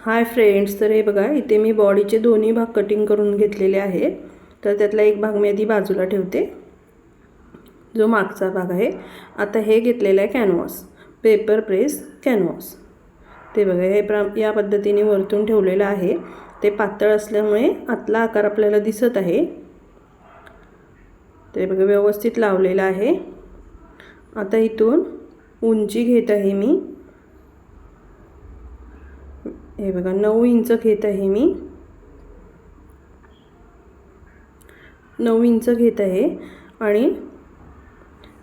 Hi friends तर हे बघा इथे मी बॉडीचे दोन्ही भाग कटिंग करून घेतलेले आहेत. तर त्यातला एक भाग मी आधी बाजूला ठेवते. जो मागचा भाग आहे. आता हे घेतलेलं आहे कॅनव्हास पेपर प्रेस कॅनव्हास ते बघा हे प्र या पद्धतीने वरतून ठेवलेलं आहे. ते पातळ असल्यामुळे आतला आकार आपल्याला दिसत आहे. ते बघा व्यवस्थित लावलेलं आहे. आता इथून उंची घेत आहे मी. हे बघा नऊ इंच घेत आहे मी. नऊ इंच घेत आहे. आणि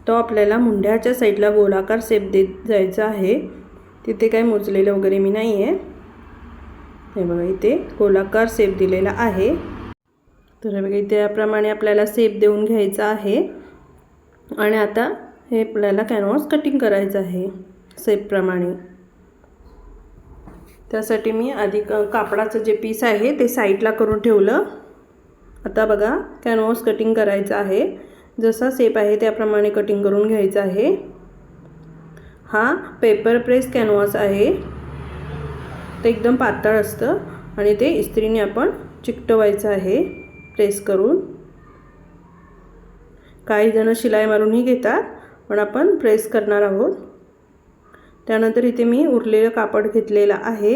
तो आपल्याला मुंड्याच्या साईडला गोलाकार शेप देत जायचा आहे. तिथे काय मोजलेलं वगैरे मी नाही आहे हे बघा इथे गोलाकार शेप दिलेला आहे. तर हे बघा इथे याप्रमाणे आपल्याला शेप देऊन घ्यायचा आहे. आणि आता हे आपल्याला कॅनव्हास कटिंग करायचं आहे शेपप्रमाणे त्यासाठी मी आधी कापडाचं जे पीस आहे ते साईडला करून ठेवलं. आता बघा कॅनवॉस कटिंग करायचं आहे. जसा सेप आहे त्याप्रमाणे कटिंग करून घ्यायचं आहे. हा पेपर प्रेस कॅनवॉस आहे. ते एकदम पातळ असतं आणि ते इस्त्रीने आपण चिकटवायचं आहे प्रेस करून. काही जणं शिलाई मारूनही घेतात पण आपण प्रेस करणार आहोत. त्यानंतर इथे मी उरलेलं कापड घेतलेलं आहे.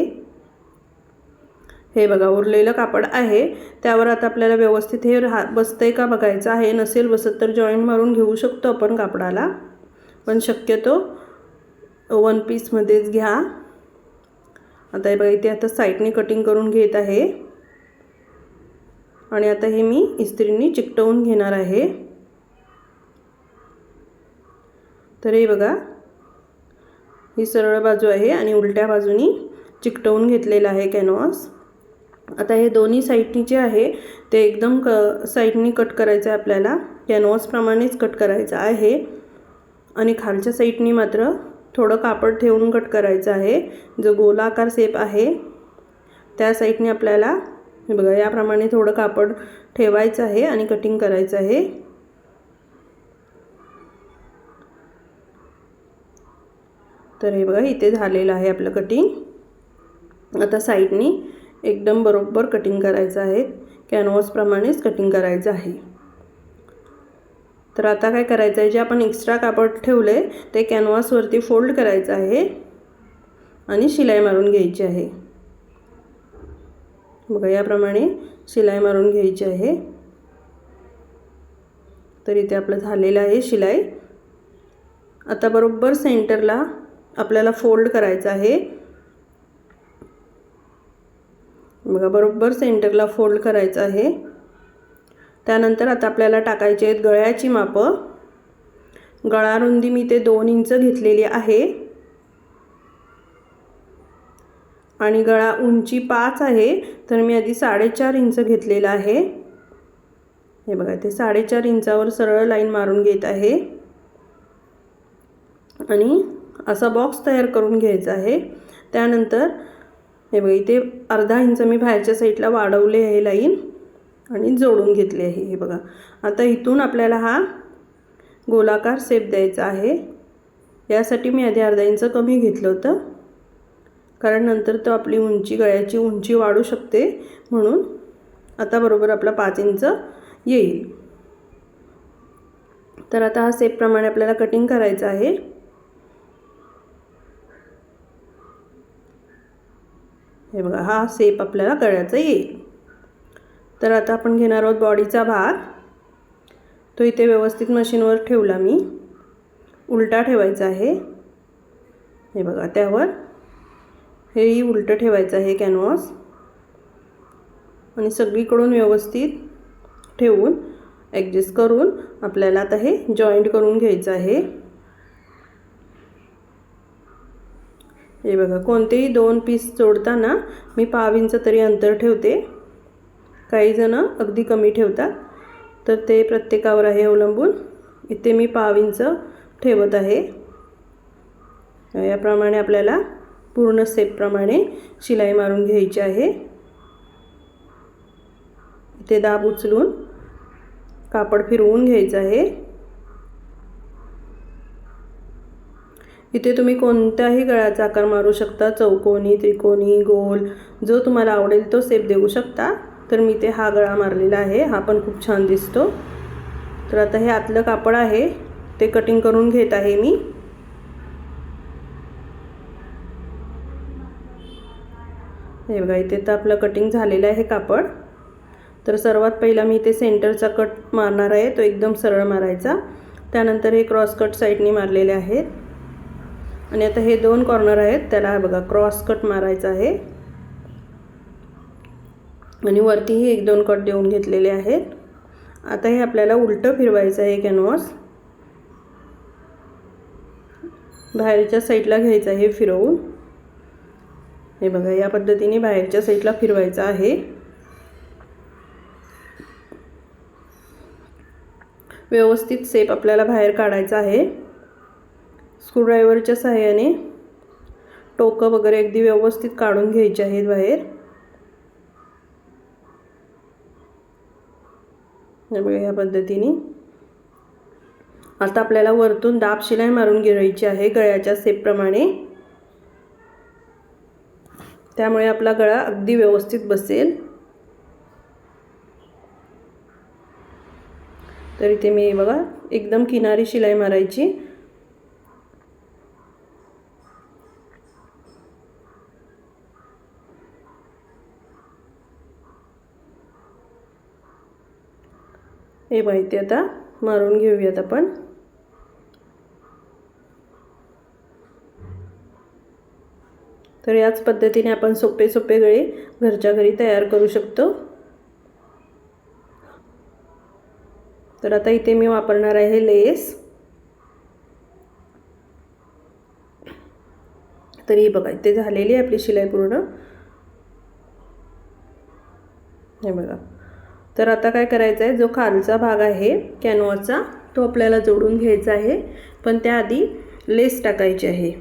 हे बघा उरलेलं कापड आहे. त्यावर आता आपल्याला व्यवस्थित हे राहा बसतंय का बघायचं आहे. नसेल बसत तर जॉईंट मारून घेऊ शकतो आपण कापडाला. पण शक्यतो वन पीसमध्येच घ्या. आता हे बघा इथे आता साईडने कटिंग करून घेत आहे. आणि आता हे मी इस्त्रीने चिकटवून घेणार आहे. तर हे बघा ही सरळ बाजू आहे आणि उलट्या बाजूनी चिकटवून घेतलेला आहे कॅनव्हास आता हे दोन्ही साईडनी जे आहे ते एकदम क साईडनी कट करायचं आहे आपल्याला. कॅनव्हासप्रमाणेच कट करायचं आहे. आणि खालच्या साईडनी मात्र थोडं कापड ठेवून कट करायचं आहे. जो गोलाकार शेप आहे त्या साईडने आपल्याला हे बघा याप्रमाणे थोडं कापड ठेवायचं आहे आणि कटिंग करायचं आहे. तर हे बघा इथे झालेलं आहे आपलं कटिंग आता साईडनी एकदम बरोबर कटिंग करायचं आहे. कॅनव्हासप्रमाणेच कटिंग करायचं आहे. तर आता काय करायचं आहे जे आपण एक्स्ट्रा कापड ठेवले ते कॅनव्हासवरती फोल्ड करायचं आहे आणि शिलाई मारून घ्यायची आहे. बघा याप्रमाणे शिलाई मारून घ्यायची आहे. तर इथे आपलं झालेलं आहे शिलाई. आता बरोबर सेंटरला आपल्याला फोल्ड करायचं आहे. बघा बरोबर सेंटरला फोल्ड करायचं आहे. त्यानंतर आता आपल्याला टाकायचे आहेत गळ्याची मापं. गळा रुंदी मी ते दोन इंच घेतलेली आहे. आणि गळा उंची पाच आहे तर मी आधी साडेचार इंच घेतलेला आहे. हे बघा ते साडेचार इंचावर सरळ लाईन मारून घेत आहे. आणि असा बॉक्स तयार करून घ्यायचा आहे. त्यानंतर हे बघा इथे अर्धा इंच मी बाहेरच्या साईडला वाढवले आहे लाईन आणि जोडून घेतले आहे. हे बघा आता इथून आपल्याला हा गोलाकार सेप द्यायचा आहे. यासाठी मी आधी अर्धा इंच कमी घेतलं होतं कारण नंतर तो आपली उंची गळ्याची उंची वाढू शकते म्हणून आता बरोबर आपला पाच इंच येईल. तर आता हा सेपप्रमाणे आपल्याला कटिंग करायचं आहे. हे बघा हा सेप आपल्याला गळ्याचा येईल. तर आता आपण घेणार आहोत बॉडीचा भाग. तो इथे व्यवस्थित मशीनवर ठेवला मी. उलटा ठेवायचा आहे. हे बघा त्यावर हेही उलटं ठेवायचं आहे कॅनव्हास आणि सगळीकडून व्यवस्थित ठेवून ॲडजस्ट करून आपल्याला आता हे जॉईंट करून घ्यायचं आहे. हे बघा कोणतेही दोन पीस जोडताना मी पाव इंच तरी अंतर ठेवते. काहीजणं अगदी कमी ठेवतात. तर ते प्रत्येकावर आहे अवलंबून. इथे मी पाव इंच ठेवत आहे. याप्रमाणे आपल्याला पूर्ण सेपप्रमाणे शिलाई मारून घ्यायची आहे. इथे दाब उचलून कापड फिरवून घ्यायचं आहे. इथे तुम्ही कोणत्याही गळ्याचा आकार मारू शकता. चौकोनी त्रिकोणी गोल. जो तुम्हाला आवडेल तो सेप देऊ शकता. तर मी ते हा गळा मारलेला आहे. हा पण खूप छान दिसतो. तर आता हे आतलं कापड आहे. ते कटिंग करून घेत आहे मी. हे बघा इथे तर आपलं कटिंग झालेलं आहे कापड. तर सर्वात पहिला मी इथे सेंटरचा कट मारणार आहे. तो एकदम सरळ मारायचा. त्यानंतर हे क्रॉस कट साईडने मारलेले आहेत. आणि आता हे दोन कॉर्नर आहेत. त्याला बघा क्रॉस कट मारायचा आहे. आणि वरतीही एक दोन कट देऊन घेतलेले आहेत. आता हे आपल्याला उलटं फिरवायचं आहे कॅनव्हास बाहेरच्या साईडला घ्यायचं आहे फिरवून. हे बघा या पद्धतीने बाहेरच्या साईडला फिरवायचं आहे. व्यवस्थित सेप आपल्याला बाहेर काढायचा आहे. स्क्रूड्रायव्हरच्या सहाय्याने टोकं वगैरे अगदी व्यवस्थित काढून घ्यायचे आहेत बाहेर. ह्या पद्धतीने. आता आपल्याला वरतून दाब शिलाई मारून घ्यायची आहे गळ्याच्या सेपप्रमाणे त्यामुळे आपला गळा अगदी व्यवस्थित बसेल. तर इथे मी बघा एकदम किनारी शिलाई मारायची. हे माहिती आता मारून घेऊयात आपण. तर याच पद्धतीने आपण सोपे सोपे गळे घरच्या घरी तयार करू शकतो. तर आता इथे मी वापरणार आहे लेस. तरी बघा इथे झालेली आहे आपली शिलाई पूर्ण. हे बघा. तर आता काय करायचं आहे? जो खालचा भाग आहे कॅनवाचा तो आपल्याला जोडून घ्यायचा आहे. पण त्याआधी लेस टाकायची आहे.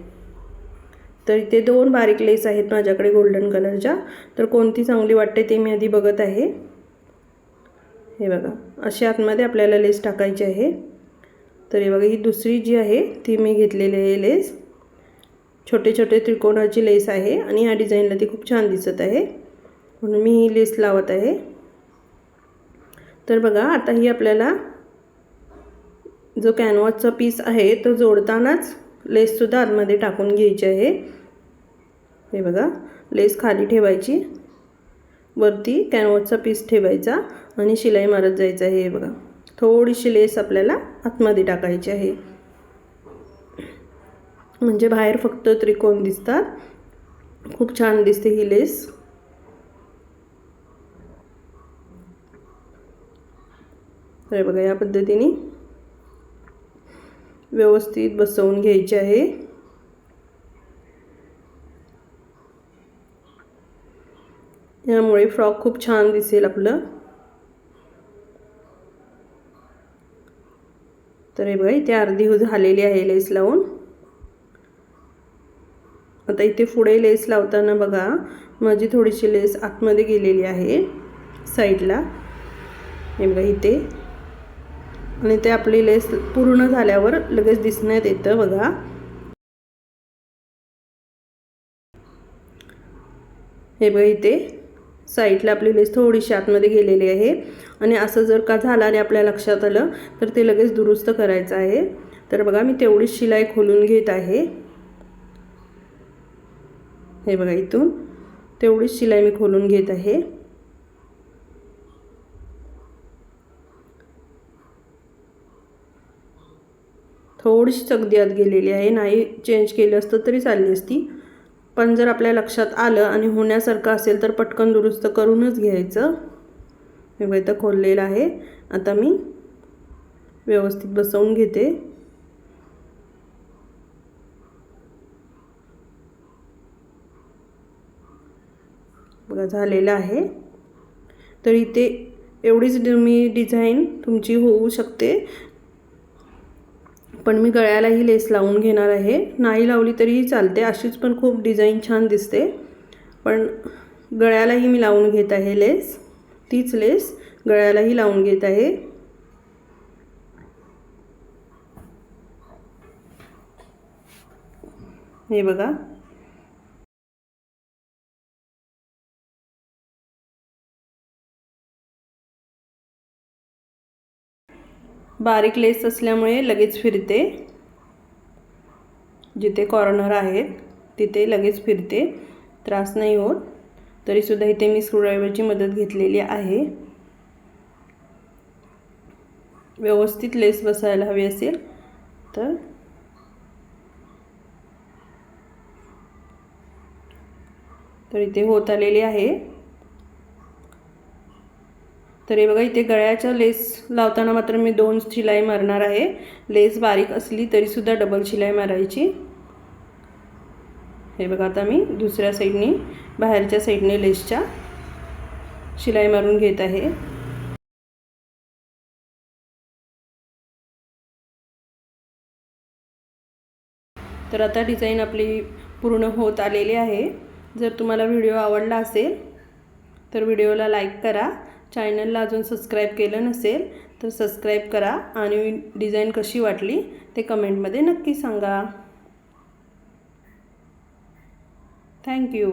तर इथे दोन बारीक लेस आहेत माझ्याकडे गोल्डन कलरच्या तर कोणती चांगली वाटते ते मी आधी बघत आहे. हे बघा अशी आतमध्ये आपल्याला लेस टाकायची आहे. तर हे बघा ही दुसरी जी आहे ती मी घेतलेली आहे लेस छोटे छोटे त्रिकोणाची लेस आहे आणि ह्या डिझाईनला ती खूप छान दिसत आहे. म्हणून मी ही लेस लावत आहे. तर बघा आता ही आपल्याला जो कॅनव्हासचा पीस आहे तो जोडतानाच लेससुद्धा आतमध्ये टाकून घ्यायची आहे. हे बघा लेस खाली ठेवायची. वरती कॅनव्हासचा पीस ठेवायचा आणि शिलाई मारत जायचं आहे हे बघा. थोडीशी लेस आपल्याला आतमध्ये टाकायची आहे. म्हणजे बाहेर फक्त त्रिकोण दिसतात. खूप छान दिसते ही लेस तर बघा या पद्धतीने व्यवस्थित बसवून घ्यायचे आहे. यामुळे फ्रॉक खूप छान दिसेल आपलं. तर हे बघा इथे अर्धी झालेली आहे लेस लावून. आता इथे पुढे लेस लावताना बघा माझी थोडीशी लेस आतमध्ये गेलेली आहे साईडला. हे बघा इथे. आणि ते आपली लेस पूर्ण झाल्यावर लगेच दिसण्यात येतं बघा. हे बघा इथे साईडला आपली लेस थोडीशी आतमध्ये गेलेली आहे. आणि असं जर का झालं आणि आपल्या लक्षात आलं तर ते लगेच दुरुस्त करायचं आहे. तर बघा मी तेवढीच शिलाई खोलून घेत आहे. हे बघा इथून तेवढीच शिलाई मी खोलून घेत आहे. थोडीशी अगदी आत गेलेली आहे. नाही चेंज केलं असतं तरी चालली असती. पण जर आपल्या लक्षात आलं आणि होण्यासारखं असेल तर पटकन दुरुस्त करूनच घ्यायचं. वेगळं इथं खोललेलं आहे. आता मी व्यवस्थित बसवून घेते. बघा झालेलं आहे. तर इथे एवढीच मी डिझाईन तुमची होऊ शकते. पण मी गळ्यालाही लेस लावून घेणार आहे. नाही लावली तरीही चालते. अशीच पण खूप डिझाईन छान दिसते. पण गळ्यालाही मी लावून घेत आहे लेस. तीच लेस गळ्यालाही लावून घेत आहे. हे बघा. बारीक लेस असल्यामुळे लगेच फिरते. जिथे कॉर्नर आहेत तिथे लगेच फिरते. त्रास नाही होत. तरीसुद्धा इथे मी स्क्रूड्रायव्हरची मदत घेतलेली आहे. व्यवस्थित लेस बसायला हवी असेल तर तर इथे होत आलेली आहे. तर हे बघा इथे गळ्याच्या लेस लावताना मात्र मी दोन शिलाई मारणार आहे. लेस बारीक असली तरीसुद्धा डबल शिलाई मारायची. हे बघा आता मी दुसऱ्या साईडने बाहेरच्या साईडने लेसच्या शिलाई मारून घेत आहे. तर आता डिझाईन आपली पूर्ण होत आलेली आहे. जर तुम्हाला व्हिडिओ आवडला असेल तर व्हिडिओला लाईक करा. चॅनलला अजून सबस्क्राईब केलं नसेल तर सबस्क्राईब करा आणि डिझाईन कशी वाटली ते कमेंटमध्ये नक्की सांगा. थँक्यू